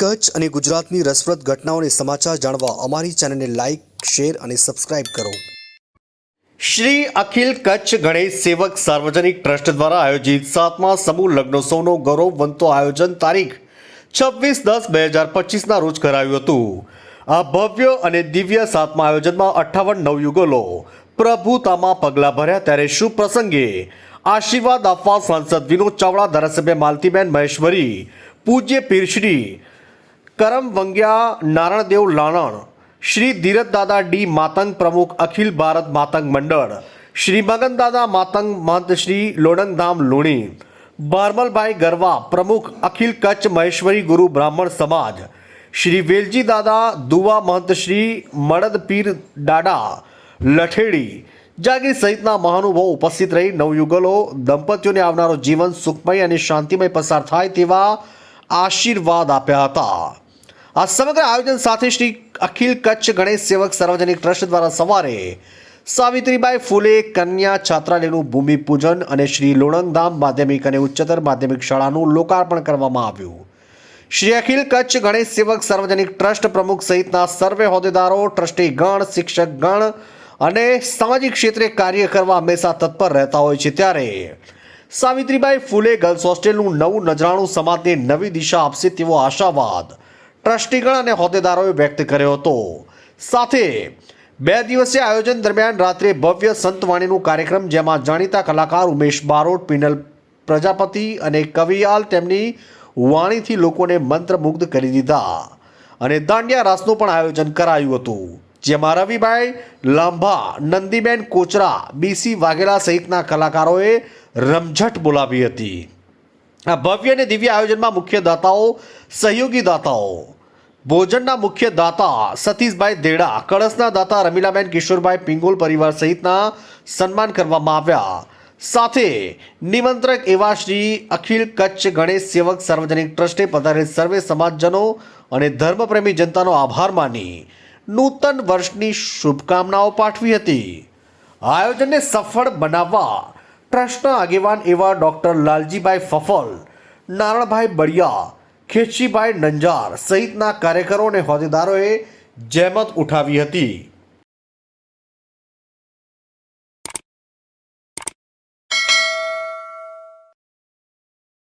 કચ્છ અને ગુજરાતની રસપ્રદ ઘટનાઓને સમાચાર જાણવા અમારી ચેનલને લાઇક શેર અને સબસ્ક્રાઇબ કરો. શ્રી અખિલ કચ્છ ગણેશ સેવક સાર્વજનિક ટ્રસ્ટ દ્વારા આયોજિત સાતમા સમૂહ લગ્નોત્સવનો ગૌરવવંતો આયોજન તારીખ છવ્વીસ દસ બે હજાર પચીસના રોજ કરાયું હતું. આ ભવ્ય અને દિવ્ય સાતમા આયોજનમાં અઠ્ઠાવન નવયુગલો પ્રભુતામાં પગલાં ભર્યા ત્યારે શુભ પ્રસંગે આશીર્વાદ આપવા સાંસદ વિનોદ ચાવડા ધારાસભ્ય માલતીબેન મહેશ્વરી, પૂજ્ય પીરશ્રી કરમ વંગ્યા નારણદેવ લાણણ, શ્રી ધીરજ દાદા ડી માતંગ પ્રમુખ અખિલ ભારત માતંગ મંડળ, શ્રી મગન દાદા માતંગ મહંત શ્રી લોડંગધામ લુણી, બારમલભાઈ ગરવા પ્રમુખ અખિલ કચ્છ મહેશ્વરી ગુરુ બ્રાહ્મણ સમાજ, શ્રી વેલજી દાદા દુવા મહંત શ્રી મળદ પીર દાડા લઠેડી, જાગીર સહિતના મહાનુભાવો ઉપસ્થિત રહી નવયુગલો, દંપતીઓને આવનારો જીવન સુખમય અને શાંતિમય પસાર થાય તેવા આશીર્વાદ આપ્યા હતા. આ સમગ્ર આયોજન સાથે શ્રી અખિલ કચ્છ ગણેશ સેવક સાર્વજનિક ટ્રસ્ટ દ્વારા સવારે સાવિત્રીબાઈ ફૂલે કન્યા છાત્રાલયનું ભૂમિપૂજન અને શ્રી લોણંગધામ માધ્યમિક અને ઉચ્ચતર માધ્યમિક શાળાનું લોકાર્પણ કરવામાં આવ્યું. શ્રી અખિલ કચ્છ ગણેશ સેવક સાર્વજનિક ટ્રસ્ટ પ્રમુખ સહિતના સર્વે હોદ્દેદારો ટ્રસ્ટી ગણ શિક્ષક ગણ અને સામાજિક ક્ષેત્રે કાર્ય કરવા હંમેશા તત્પર રહેતા હોય છે ત્યારે સાવિત્રીબાઈ ફૂલે ગર્લ્સ હોસ્ટેલનું નવું નજરાણું સમાજને નવી દિશા આપશે તેવો આશાવાદ ટ્રસ્ટીગણ અને હોદ્દેદારોએ વ્યક્ત કર્યો હતો. સાથે બે દિવસીય આયોજન દરમિયાન રાત્રે ભવ્ય સંતવાણીનું કાર્યક્રમ, જેમાં જાણીતા કલાકાર ઉમેશ બારોટ, પિનલ પ્રજાપતિ અને કવિયાલ તેમની વાણીથી લોકોને મંત્રમુગ્ધ કરી દીધા અને દાંડિયા રાસનું પણ આયોજન કરાયું હતું. જેમાં રવિભાઈ લાંભા, નંદીબેન કોચરા, બીસી વાઘેલા સહિતના કલાકારોએ રમઝટ બોલાવી હતી. આ ભવ્ય અને દિવ્ય આયોજનમાં મુખ્ય દાતાઓ, સહયોગી દાતાઓ ભોજનના મુખ્ય દાતા સતીશભાઈ દેડા, કળશના દાતા રમીલાબેન કિશોરભાઈ પિંગોલ પરિવાર સહિતના સન્માન કરવામાં આવ્યા. સાથે નિમંત્રક એવા શ્રી અખિલ કચ્છ ગણેશ સેવક સાર્વજનિક ટ્રસ્ટે પધારેલ સર્વે સમાજજનો અને ધર્મપ્રેમી જનતાનો આભાર માની નૂતન વર્ષની શુભકામનાઓ પાઠવી હતી. આયોજનને સફળ બનાવવા ટ્રસ્ટના આગેવાન એવા ડૉક્ટર લાલજીભાઈ ફફલ, નારણભાઈ બળિયા ખેચીભાઈ નંજાર સહિતના કાર્યકરો અને હોદ્દેદારોએ જહેમત ઉઠાવી હતી.